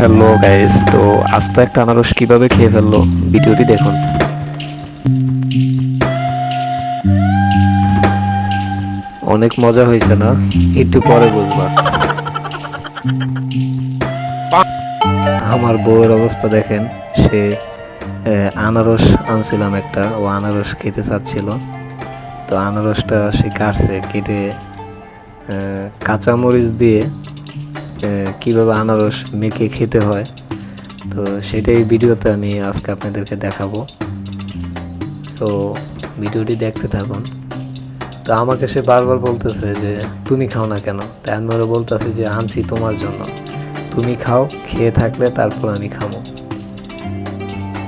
Hello guys তো আস্ত একটা আনারস কীভাবে খেয়ে ফেলল, ভিডিওটি দেখুন। অনেক মজা হয়েছে না? একটু পরে বুঝবা। আমার বউয়ের অবস্থা দেখেন, সে আনারস আনছিলাম একটা, ও আনারস খেতে চাচ্ছিল। তো আনারসটা সে কাটছে, কেটে কাঁচামরিচ দিয়ে কীভাবে আনারস মেখে খেতে হয়, তো সেটাই ভিডিওতে আমি আজকে আপনাদেরকে দেখাবো। তো ভিডিওটি দেখতে থাকুন। তো আমাকে সে বারবার বলতেছে যে, তুমি খাও না কেন? তাই আমি ওরা বলতেছি যে, আনছি তোমার জন্য। তুমি খাও, খেয়ে থাকলে তারপর আমি খাব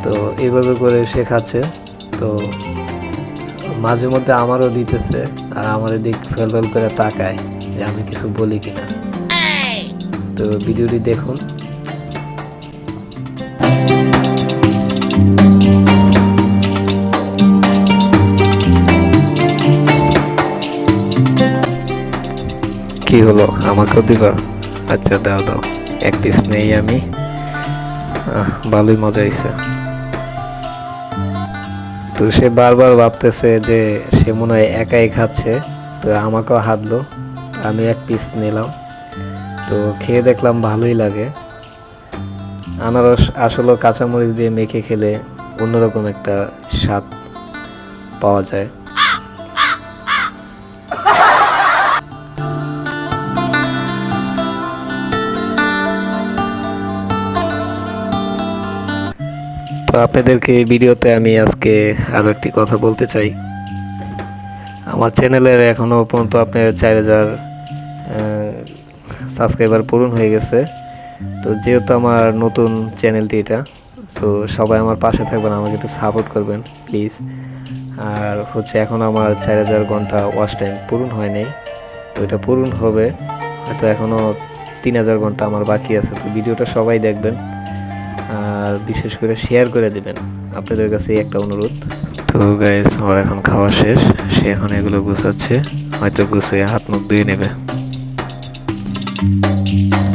তো এইভাবে করে সে খাচ্ছে। তো মাঝে মধ্যে আমারও দিতেছে, আর আমার দিক ফেল ফেল করে তাকায় যে আমি কিছু বলি কিনা। তো ভিডিওটি দেখুন। কি হলো? আমাকেও দিবা? আচ্ছা দাও দাও। এক পিস নেই আমি। ভালোই মজা হয়েছে তো সে বারবার ভাবতেছে যে সে মনে হয় একাই খাচ্ছে। তো আমাকেও হাতলো। আমি এক পিস নিলাম। তো খেয়ে দেখলাম ভালোই লাগে। আনারস আসলে কাঁচামরিচ দিয়ে মেখে খেলে অন্যরকম একটা স্বাদ পাওয়া যায়। তো আপনাদেরকে এই ভিডিওতে আমি আজকে আরও একটি কথা বলতে চাই। আমার চ্যানেলের এখনও পর্যন্ত আপনার চার হাজার সাবস্ক্রাইবার পূরণ হয়ে গেছে। তো যেহেতু আমার নতুন চ্যানেলটি এটা, তো সবাই আমার পাশে থাকবেন, আমাকে একটু সাপোর্ট করবেন প্লিজ আর হচ্ছে এখন আমার চার হাজার ঘণ্টা ওয়াচ টাইম পূরণ হয় নাই, তো এটা পূরণ হবে। হয়তো এখনও তিন হাজার ঘণ্টা আমার বাকি আছে, তো ভিডিওটা সবাই দেখবেন, আর বিশেষ করে শেয়ার করে দিবেন। আপনাদের কাছে একটা অনুরোধ। তো গাইস আমার এখন খাওয়া শেষ, সে এখন এগুলো গুছাচ্ছে, হয়তো গুছিয়ে হাত মুখ ধুয়ে নেবে। thank you.